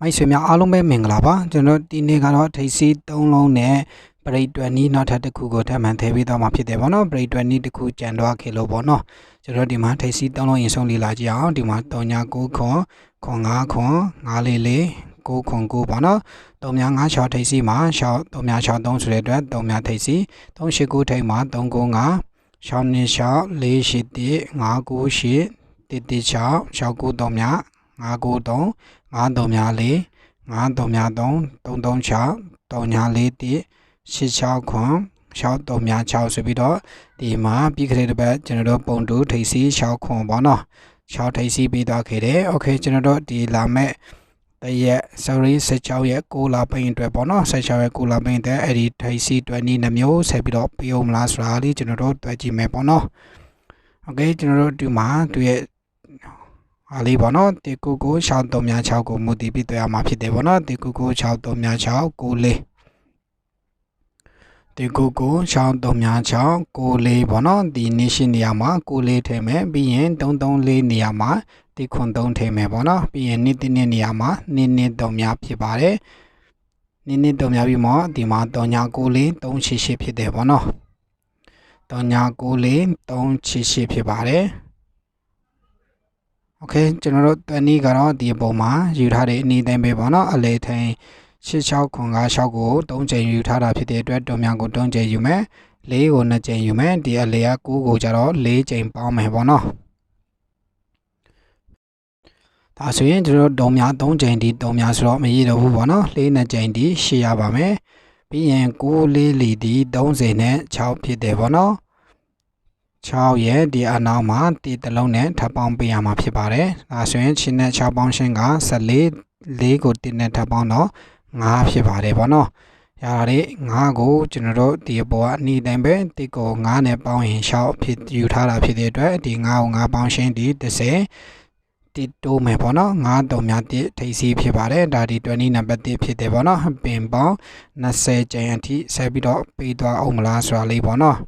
မိတ်ဆွေများအားလုံးပဲမင်္ဂလာပါကျွန်တော်ဒီနေ့ကတော့ထိပ်စီး၃လုံးနဲ့ပရိတ်တွယ်နီးနောက်ထပ်တစ်ခုကိုထပ်မံထည့်ပေးသွားမှာဖြစ်တယ်ဗောနော်ပရိတ်တွယ်နီးတစ်ခုကြံတော့ခေလို့ဗောနော်ကျွန်တော်ဒီမှာထိပ်စီး၃လုံးရင်ဆုံးလေးလာကြည့်အောင်ဒီမှာ3ညာ9ခွန်ခွန်5ခွန်5လေးလေး9ခွန်9ပေါ့နော်3များ5 6ထိပ်စီးမှာ6 3များ6 3ဆိုတဲ့အတွက်3များထိပ်စီး3 8 9ထိပ်မှာ3 9 5 6နှစ်6 4 8 1 5 9 8 1 1 6 6 9 3များ 993 934 933 336 3941 86ခွန်63များ6ဆိုပြီးတော့ဒီမှာပြီးခဲ့တဲ့ဘက်ကျွန်တော်တို့ပုံတူထိပ်စီ6ခွန်ပေါ့နော်6ထိပ်စီပြီးသွားခဲ့တယ်။ Okay ကျွန်တော်တို့ဒီလာမဲ့တရက် sorry 16ရက်6လပိုင်းအတွက်ပေါ့နော်16ရက်6လပိုင်းတဲ့အဲ့ဒီထိပ်စီ20မျိုးဆက်ပြီးတော့ပြုံးမလားဆိုတာလေးကျွန်တော်တို့တွေ့ကြည့်မယ်ပေါ့နော်။ Okay ကျွန်တော်တို့ဒီမှာသူရဲ့ အားလေးပေါ့နော်တေကူကို63များ6ကိုမူတည်ပြီးတွေ့ရမှာဖြစ်တယ်ပေါ့နော်တေကူကို63များ6ကိုလေးတေကူကို63များ6ကိုလေးပေါ့နော်ဒီနေရှင်နေရာမှာကိုလေးထည့်မယ်ပြီးရင်334နေရာမှာဒီခွန်3ထည့်မယ်ပေါ့နော်ပြီးရင်နှစ်တစ်နှစ်နေရာမှာနှစ်နှစ်3များဖြစ်ပါတယ်နှစ်နှစ်3များပြီးမှဒီမှာ3ညာကိုလေး388ဖြစ်တယ်ပေါ့နော်3ညာကိုလေး388ဖြစ်ပါတယ် โอเคကျွန်တော်တို့တနည်းကတော့ဒီအပေါ်မှာယူထားတဲ့အနည်းတိုင်းပဲပေါ့နော်အလေထိန်66ခွန်96ကို3ချိန်ယူထားတာဖြစ်တဲ့အတွက်တုံများကို3ချိန်ယူမယ်4ကို2ချိန်ယူမယ်ဒီအလေက9ကိုကြတော့4ချိန်ပေါင်းမယ်ပေါ့နော်ဒါဆိုရင်ကျွန်တော်တုံများ3ချိန်ဒီတုံများဆိုတော့မရတော့ဘူးပေါ့နော်4 2ချိန်ဒီရှေ့ရပါမယ်ပြီးရင်9 4လီဒီ30နဲ့6ဖြစ်တယ်ပေါ့နော် 6ရဲ့ဒီအနောက်မှာဒီတစ်လုံးနဲ့ထပ်ပေါင်းပေးရမှာဖြစ်ပါတယ်။ဒါဆိုရင်ချင်းနဲ့6ပေါင်းရှင်းက14 4ကို1နဲ့ထပ်ပေါင်းတော့9ဖြစ်ပါတယ်ဗောနော်။ရတာလေ9ကိုကျွန်တော်တို့ဒီအပေါ်ကအနီးတိုင်းပဲဒီကို9နဲ့ပေါင်းရင်6ဖြစ်ယူထားတာဖြစ်တဲ့အတွက်ဒီ9ကို9ပေါင်းရှင်းဒီ30တိတိုးမယ်ပေါ့နော်9တုံများတိထိပ်စီးဖြစ်ပါတယ်ဒါဒီ20နံပါတ်1ဖြစ်တယ်ပေါ့နော်ပင်ပေါင်း20ကျန်အထိဆက်ပြီးတော့ပေးသွားအောင်မလားဆိုတာလေးပေါ့နော်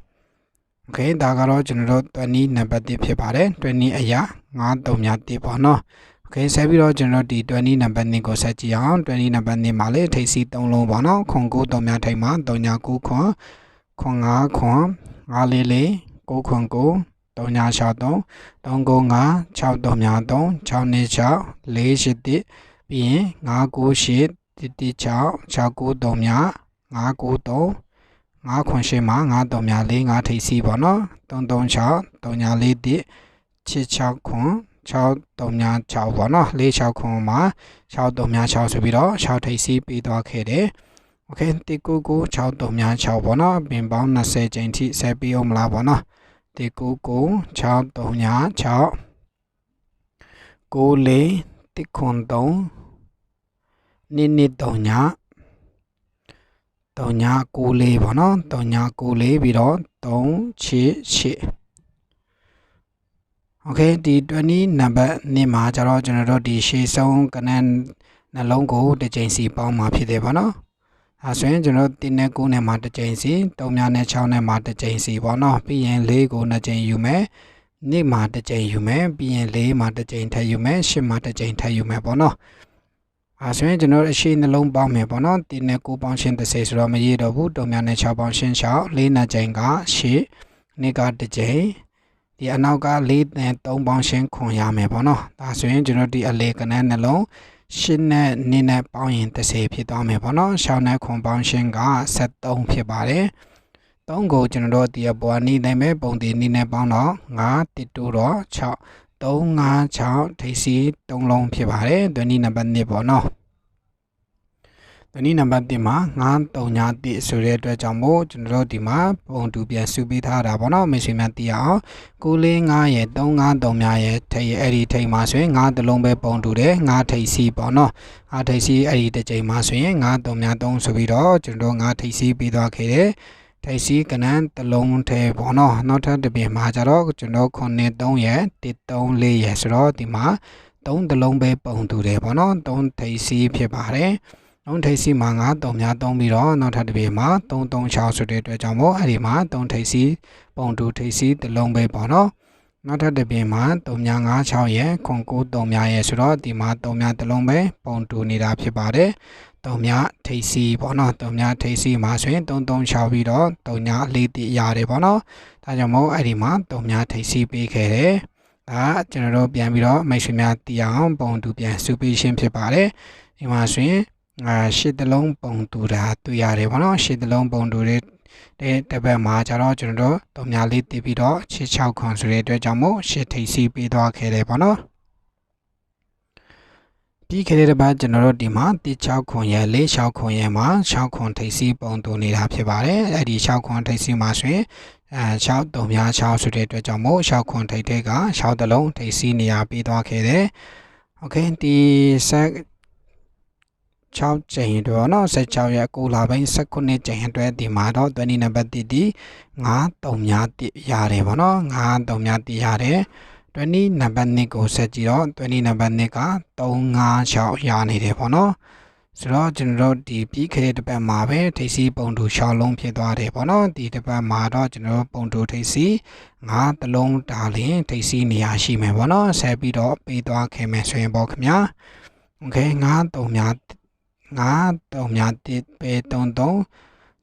โอเคဒါကတော့ကျွန်တော်တို့20နံပါတ်1ဖြစ်ပါတယ်20အရာ9တုံများ1ပေါ့နော်โอเคဆက်ပြီးတော့ကျွန်တော်ဒီ20နံပါတ်2ကိုဆက်ကြည့်အောင်20နံပါတ်2မှာလေထိပ်စီး3လုံးပေါ့နော်ခွန်9တုံများထိပ်မှာ3ညာ9ခွန်ခွန်5ခွန်5လေးလေး9ခွန်9 3ညာ63 395 6 3ညာ3 6နေ6 4 8 1ပြီးရင်998 1 6 6 9 3ညာ9 9 3 9ခွန်ရှိမှာ9တုံများ4 5ထိပ်စီပေါ့နော်336 3ညာ4 1 66ခွန်6တုံများ6ပေါ့နော်4 6ခွန်မှာ6တုံများ6ဆိုပြီးတော့6ထိပ်စီပေးသွားခဲ့တယ်โอเคတိကိုကို6တုံများ6ပေါ့နော်ပင်ပေါင်း20ကျိန်ထိဆက်ပြီးအောင်မလားပေါ့နော်တိကိုကို6တုံညာ6 9လေးတိခွန်3နိနိတုံညာ3ညာ 3994ပေါ့နော်3994ပြီးတော့388 Okay ဒီ20 number နေ့မှာကျတော့ကျွန်တော်တို့ဒီရှေ့ဆုံးကနန်းနှလုံးကိုတစ်ကြိမ်စီပေါင်းမှာဖြစ်တယ်ပေါ့နော်အဲဆိုရင်ကျွန်တော်တို့3နဲ့9နဲ့မှာတစ်ကြိမ်စီ3များနဲ့6နဲ့မှာတစ်ကြိမ်စီပေါ့နော်ပြီးရင်4ကိုနှစ်ကြိမ်ယူမယ်နေ့မှာတစ်ကြိမ်ယူမယ်ပြီးရင်4မှာတစ်ကြိမ်ထပ်ယူမယ်10မှာတစ်ကြိမ်ထပ်ယူမယ်ပေါ့နော် အဲဆိုရင်ကျွန်တော်အရှိနှလုံးပေါင်းမယ်ပေါ့နော်တင်းနဲ့9ပေါင်းရှင်း30ဆိုတော့မရတော့ဘူး3များနဲ့6ပေါင်းရှင်း6 4နဲ့ချိန်က8နေ့ကတစ်ချိန်ဒီအနောက်က4နဲ့3ပေါင်းရှင်းခွန်ရမယ်ပေါ့နော်ဒါဆိုရင်ကျွန်တော်ဒီအလေကနန်းနှလုံးရှင်းနဲ့နင်းနဲ့ပေါင်းရင်30ဖြစ်သွားမယ်ပေါ့နော်ရှောင်းနဲ့ခွန်ပေါင်းရှင်းက73ဖြစ်ပါတယ်3ကိုကျွန်တော်တို့ဒီအပေါ်နီးနိုင်မဲ့ပုံတည်နီးနဲ့ပေါင်းတော့9တစ်တူတော့6 356ထိပ်စီ3လုံးဖြစ်ပါတယ်။ဒွနီနံပါတ်1ပေါ့နော်။ဒွနီနံပါတ်1မှာ931ဆိုတဲ့အတွက်ကြောင့်မို့ကျွန်တော်တို့ဒီမှာပုံတူပြန်စုပေးထားတာပေါ့နော်။မိတ်ဆွေများသိအောင်945ရဲ့353များရဲ့ထိပ်ရဲ့အဲ့ဒီထိပ်မှာဆိုရင်9တလုံးပဲပုံတူတယ်9ထိပ်စီပေါ့နော်။9ထိပ်စီအဲ့ဒီတစ်ချိန်မှာဆိုရင်93များ3ဆိုပြီးတော့ကျွန်တော်တို့9ထိပ်စီပြီးသွားခဲ့တယ်။ ထိုက်စီကနန်းတလုံးထဲပေါ့နော်နောက်ထပ်တစ်ပြင်မှာကြတော့ကျွန်တော်ခုနှစ်3ရဲ့134ရဲ့ဆိုတော့ဒီမှာ3တလုံးပဲပုံတူတယ်ပေါ့နော်3ထိပ်စီဖြစ်ပါတယ်3ထိပ်စီမှာ9 3များ3ပြီးတော့နောက်ထပ်တစ်ပြင်မှာ336ဆိုတဲ့အတွက်ကြောင့်မို့အဲ့ဒီမှာ3ထိပ်စီပုံတူထိပ်စီတလုံးပဲပေါ့နော်နောက်ထပ်တစ်ပြင်မှာ356ရဲ့ခွန်93များရဲ့ဆိုတော့ဒီမှာ3များတစ်လုံးပဲပုံတူနေတာဖြစ်ပါတယ် 3များထိပ်စီပေါ့နော်3များထိပ်စီမှာဆိုရင်336ပြီးတော့3များအလေးတည်ရတယ်ပေါ့နော်ဒါကြောင့်မို့အဲ့ဒီမှာ3များထိပ်စီပေးခဲ့တယ်ဒါကျွန်တော်တို့ပြန်ပြီးတော့မိတ်ဆွေများတည်အောင်ပုံတူပြန်စုပေးရှင်းဖြစ်ပါတယ်ဒီမှာဆိုရင်အာရှစ်တလုံးပုံတူတာတွေ့ရတယ်ပေါ့နော်ရှစ်တလုံးပုံတူတဲ့တဲ့တစ်ပတ်မှာကျတော့ကျွန်တော်တို့တုံများလေးတည်ပြီးတော့ရှစ်6ခွန်ဆိုတဲ့အတွက်ကြောင့်မို့ရှစ်ထိပ်စီပေးသွားခဲ့တယ်ပေါ့နော် ပြီးခဲ့တဲ့တစ်ပတ်ကျွန်တော်တို့ဒီမှာတိ6ခွန်ရဲ့၄6ခွန်ရဲ့မှာ6ခွန်ထိပ်စီပုံတူနေတာဖြစ်ပါတယ်အဲ့ဒီ6ခွန်ထိပ်စီမှာဆိုရင်အဲ6တုံများ6ဆိုတဲ့အတွက်ကြောင့်မို့6ခွန်ထိပ်တဲ့က6တလုံးထိပ်စီနေရာပေးသွားခဲ့တယ်โอเคဒီဆက်6ကျိန်အတွက်နော်16ရက်6လပိုင်း19ကျိန်အတွက်ဒီမှာတော့20နံပါတ်1ဒီ9 3များ1ရတယ်ဗောနော်9 3များ1ရတယ် 20နံပါတ်2ကိုဆက်ကြည့်တော့20နံပါတ်2က356ရနေတယ်ဗောနော်ဆိုတော့ကျွန်တော်တို့ဒီပြီးခဲ့တဲ့တစ်ပတ်မှာပဲထိပ်စီးပုံတူ6လုံးဖြစ်သွားတယ်ဗောနော်ဒီတစ်ပတ်မှာတော့ကျွန်တော်တို့ပုံတူထိပ်စီး9တလုံးတာလင်ထိပ်စီးနေရာရှိမယ်ဗောနော်ဆက်ပြီးတော့ပေးသွားခဲ့မယ်ဆိုရင်ပေါ့ခင်ဗျာโอเค9 3များ9 3များ1ပဲ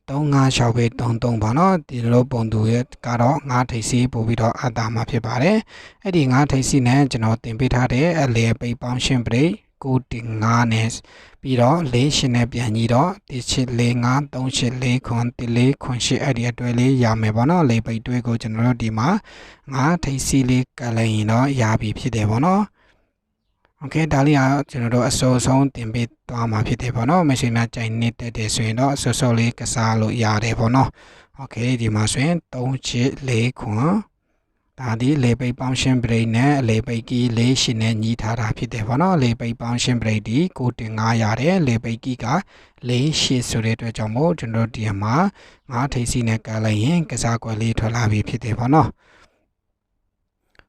35ရှောက်ပဲ33ပါနော်ဒီလိုပုံသူရဲ့ကတော့ငါးထိပ်စီပို့ပြီးတော့အတာမှာဖြစ်ပါတယ်အဲ့ဒီငါးထိပ်စီနဲ့ကျွန်တော်တင်ပေးထားတဲ့အလေပိတ်ပေါင်းရှင်ပရိကိုတင်9နဲ့ပြီးတော့၄ရှင်နဲ့ပြန်ကြီးတော့1 8 4 9 3 8 4ခွန်1 4ခွန်8အဲ့ဒီအတွဲလေးရမယ်ပေါ့နော်လေပိတ်တွဲကိုကျွန်တော်တို့ဒီမှာငါးထိပ်စီလေးကလရင်တော့ရပြီဖြစ်တယ်ပေါ့နော် โอเคဒါလေးကကျွန်တော်တို့အစိုးဆုံးတင်ပေးသွားမှာဖြစ်တယ်ပေါ့နော်မရှိမှကြိုင်နေတက်တယ်ဆိုရင်တော့အစိုးစိုးလေးကစားလို့ရတယ်ပေါ့နော်โอเคဒီမှာဆိုရင်3ချစ်4ခွန်ဒါဒီလေပိတ်ပေါင်းရှင်းပရိတ်နဲ့အလေပိတ်ကြီး၄ရှင်နဲ့ညီးထားတာဖြစ်တယ်ပေါ့နော်လေပိတ်ပေါင်းရှင်းပရိတ်ဒီကိုတင်9ရတယ်လေပိတ်ကြီးက၄ရှစ်ဆိုတဲ့အတွက်ကြောင့်မို့ကျွန်တော်ဒီမှာ9ထိပ်စီနဲ့ကလိုက်ရင်ကစားကွက်လေးထွက်လာပြီဖြစ်တယ်ပေါ့နော်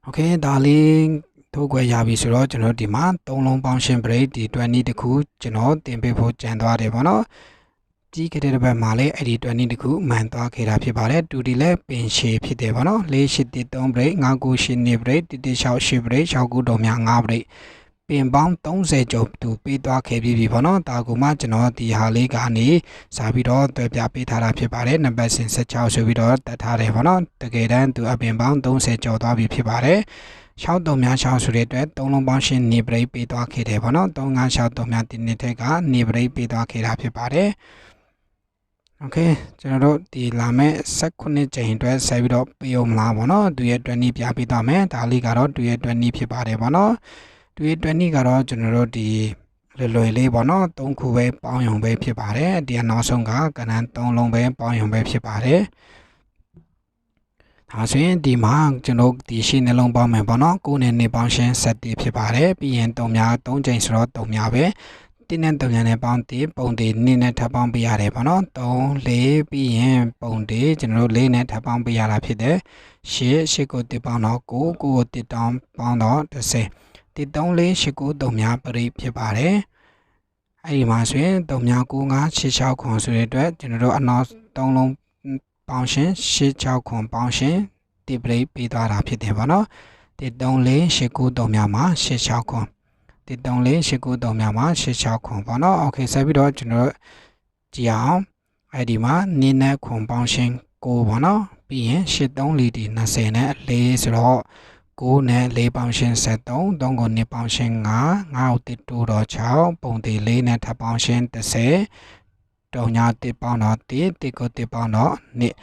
โอเคဒါလေး ထိုးခွဲရပြီဆိုတော့ကျွန်တော်ဒီမှာ၃လုံးပေါင်းရှင်း break ဒီ20တခုကျွန်တော်တင်ပေးဖို့ကြံသွားတယ်ပေါ့နော်ကြီးခဲ့တဲ့ဘက်မှာလည်းအဲ့ဒီ20တခုမှန်သွားခဲ့တာဖြစ်ပါတယ်တူဒီလည်းပင်ရှည်ဖြစ်တယ်ပေါ့နော်၄၈တိ3 break 5 9 8 break တိတိ6 8 break 6ခုတော်များ5 break ပင်ပေါင်း30ကျော်သူပေးသွားခဲ့ပြီးပြီပေါ့နော်ဒါကမှကျွန်တော်ဒီဟာလေးကနေစာပြီးတော့တွေ့ပြပေးထားတာဖြစ်ပါတယ်နံပါတ်16ဆိုပြီးတော့တတ်ထားတယ်ပေါ့နော်တကယ်တမ်းသူအပင်ပေါင်း30ကျော်သွားပြီဖြစ်ပါတယ် 6တုံများ6ဆိုတဲ့အတွက်3လုံးပေါင်းရှင်းနေပရိတ်ပေးသွားခဲ့တယ်ပေါ့နော်3 5 6တုံများဒီနေ့ထက်ကနေပရိတ်ပေးသွားခဲ့တာဖြစ်ပါတယ်โอเคကျွန်တော်တို့ဒီလာမဲ့16ကြိမ်အတွက်ဆက်ပြီးတော့ပေးအောင်မလားပေါ့နော်သူရဲ့20ပြပေးသွားမယ်ဒါလေးကတော့သူရဲ့20ဖြစ်ပါတယ်ပေါ့နော်သူရဲ့20ကတော့ကျွန်တော်တို့ဒီလွယ်လွယ်လေးပေါ့နော်၃ခုပဲပေါင်းရုံပဲဖြစ်ပါတယ်ဒီကနောက်ဆုံးကကဏ္ဍ၃လုံးပဲပေါင်းရုံပဲဖြစ်ပါတယ် ဒါဆိုရင်ဒီမှာကျွန်တော်ဒီရှင်းနှလုံးပေါင်းမယ်ပေါ့နော်ကိုယ်နဲ့နေပေါင်းရှင်းဆက်တည်ဖြစ်ပါတယ်ပြီးရင်၃များ၃ချိန်ဆိုတော့၃များပဲတင်းနဲ့တုံညာနဲ့ပေါင်းတည်ပုံတည်နင်းနဲ့ထပ်ပေါင်းပေးရတယ်ပေါ့နော်3 4ပြီးရင်ပုံတည်ကျွန်တော်တို့4နဲ့ထပ်ပေါင်းပေးရတာဖြစ်တယ်ရှစ်ရှစ်ကိုတည်ပေါင်းတော့9 9ကိုတည်တောင်းပေါင်းတော့30တည်3 4 8 9 3များပရိဖြစ်ပါတယ်အဲ့ဒီမှာဆိုရင်3များ9 5 6 6ခွန်ဆိုတဲ့အတွက်ကျွန်တော်တို့အနောက်3လုံး ပေါင်းရှင်86ခွန်ပေါင်းရှင်တိပရိတ်ပေးသွားတာဖြစ်တယ်ပေါ့နော်တိ3489များမှာ86ခွန်တိ3489များမှာ86ခွန်ပေါ့နော်โอเคဆက်ပြီးတော့ကျွန်တော်ကြည့်အောင်အဲ့ဒီမှာနင်းနဲ့ခွန်ပေါင်းရှင်9ပေါ့နော်ပြီးရင်83လီတီ20နဲ့4ဆိုတော့9နဲ့4ပေါင်းရှင်73 3ကို2ပေါင်းရှင်5 5ကို1တူတော့6ပုံတီ4နဲ့ထပ်ပေါင်းရှင်30 တုံညာတစ်ပေါင်းတော့တစ်တစ်ကိုတစ်ပေါင်းတော့နှစ်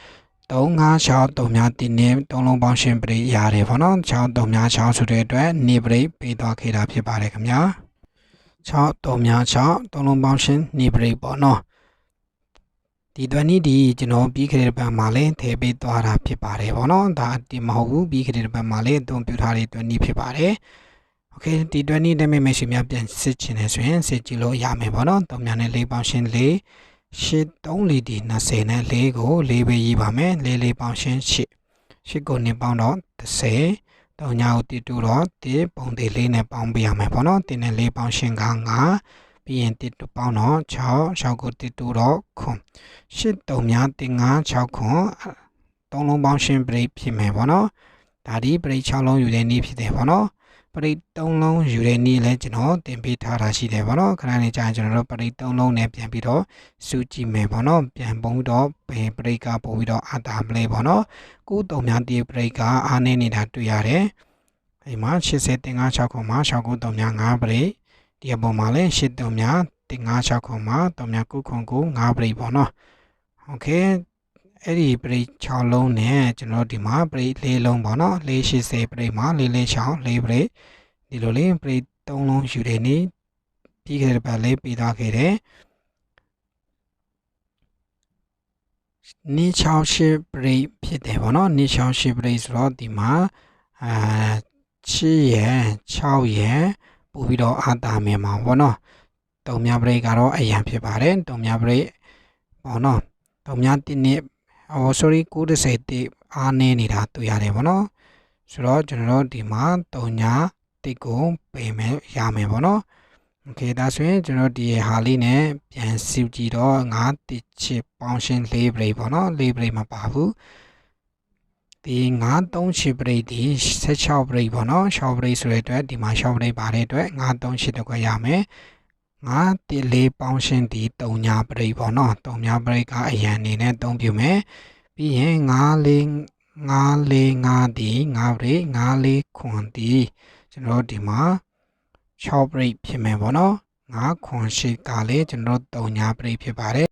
3 5 6 3များတင်းနဲ့3လုံးပေါင်းရှင်းပရိရတယ်ပေါ့နော်6 3များ6ဆိုတဲ့အတွက်နေပရိပေးသွားခဲ့တာဖြစ်ပါတယ်ခင်ဗျာ6 3များ6 3လုံးပေါင်းရှင်းနေပရိပေါ့နော်ဒီတွက်နည်းဒီကျွန်တော်ပြီးခဲ့တဲ့ဘက်မှာလည်းထည့်ပေးသွားတာဖြစ်ပါတယ်ပေါ့နော်ဒါဒီမဟုတ်ဘူးပြီးခဲ့တဲ့ဘက်မှာလည်းအသုံးပြုထားတဲ့တွက်နည်းဖြစ်ပါတယ်โอเคဒီတွက်နည်းတမိတ်မရှိများပြန်စစ်ချင်တယ်ဆိုရင်စစ်ကြည့်လို့ရမယ်ပေါ့နော်3များနဲ့4ပေါင်းရှင်း4 ရှစ်3လီဒီ20နဲ့4ကို4ပဲရေးပါမယ်4 4ပေါင်းရှင်း8 8ကို2ပေါင်းတော့30တောင်ညာကိုတည်တူတော့1ပုံသေး4နဲ့ပေါင်းပေးရမယ်ပေါ့နော်1နဲ့4ပေါင်းရှင်းက9ပြီးရင်1တူပေါင်းတော့6 6ကိုတည်တူတော့ခွန်8တုံများ1 5 6ခွန်3လုံးပေါင်းရှင်းပြိဖြစ်မယ်ပေါ့နော်ဒါဒီပရိတ်6လုံးယူတဲ့နည်းဖြစ်တယ်ပေါ့နော် ပရိတ်3လုံးယူတဲ့နည်းလည်းကျွန်တော်တင်ပေးထားတာရှိတယ်ပေါ့နော်ခဏလေးကြာရင်ကျွန်တော်တို့ပရိတ်3လုံးနဲ့ပြန်ပြီးတော့စုကြည့်မယ်ပေါ့နော်ပြန်ပုံပြီးတော့ဘယ်ပရိတ်ကပို့ပြီးတော့အတာမလဲပေါ့နော်ကုတုံများတီပရိတ်ကအားနေနေတာတွေ့ရတယ်အဲ့မှာ80တင်56ခုမှာ6ကုတုံများ5ပရိတ်ဒီအပေါ်မှာလည်း8တုံများတင်56ခုမှာတုံများ9ခု9 5ပရိတ်ပေါ့နော်โอเค အဲ့ဒီပရိတ်6လုံးနဲ့ကျွန်တော်ဒီမှာပရိတ်၄လုံးပေါ့နော်480ပရိတ်မှာ4 4 6 4ပရိတ်ဒီလိုလေးပရိတ်3လုံးယူတယ်နေပြီးခဲ့တဲ့ပတ်လေးပြီးသားခဲ့တယ်နီချောင်းရှိပရိတ်ဖြစ်တယ်ပေါ့နော်နီချောင်းရှိပရိတ်ဆိုတော့ဒီမှာအာချီရယ်6ရယ်ပို့ပြီးတော့အာတာမယ်မှာပေါ့နော်တုံမြပရိတ်ကတော့အရန်ဖြစ်ပါတယ်တုံမြပရိတ်ပေါ့နော်တုံမြတိနှစ် အော် sorry 90တိအားနေနေတာတွေ့ရတယ်ပေါ့နော်ဆိုတော့ကျွန်တော်တို့ဒီမှာတုံညာတိတ်ကိုပေမယ်ရမယ်ပေါ့နော်โอเคဒါဆိုရင်ကျွန်တော်ဒီဟာလေးနဲ့ပြန်စီကြည့်တော့9တိချစ်ပေါင်းရှင်း၄ပရိတ်ပေါ့နော်၄ပရိတ်မပါဘူးဒီ9 3ချစ်ပရိတ်ဒီ16ပရိတ်ပေါ့နော်6ပရိတ်ဆိုတဲ့အတွက်ဒီမှာ6ပရိတ်ပါတဲ့အတွက်9 3ချစ်တော့ရမယ် ငါတိလေးပေါင်းရှင်းဒီတုံညာပရိတ်ပေါ့နော်တုံညာပရိတ်ကအရန်အနေနဲ့တုံးပြမယ်ပြီးရင်ငါလေးငါလေးငါဒီငါပရိတ်ငါလေးခွန်ဒီကျွန်တော်ဒီမှာ6ပရိတ်ဖြစ်မယ်ပေါ့နော်ငါခွန်ရှိကလေးကျွန်တော်တုံညာပရိတ်ဖြစ်ပါတယ်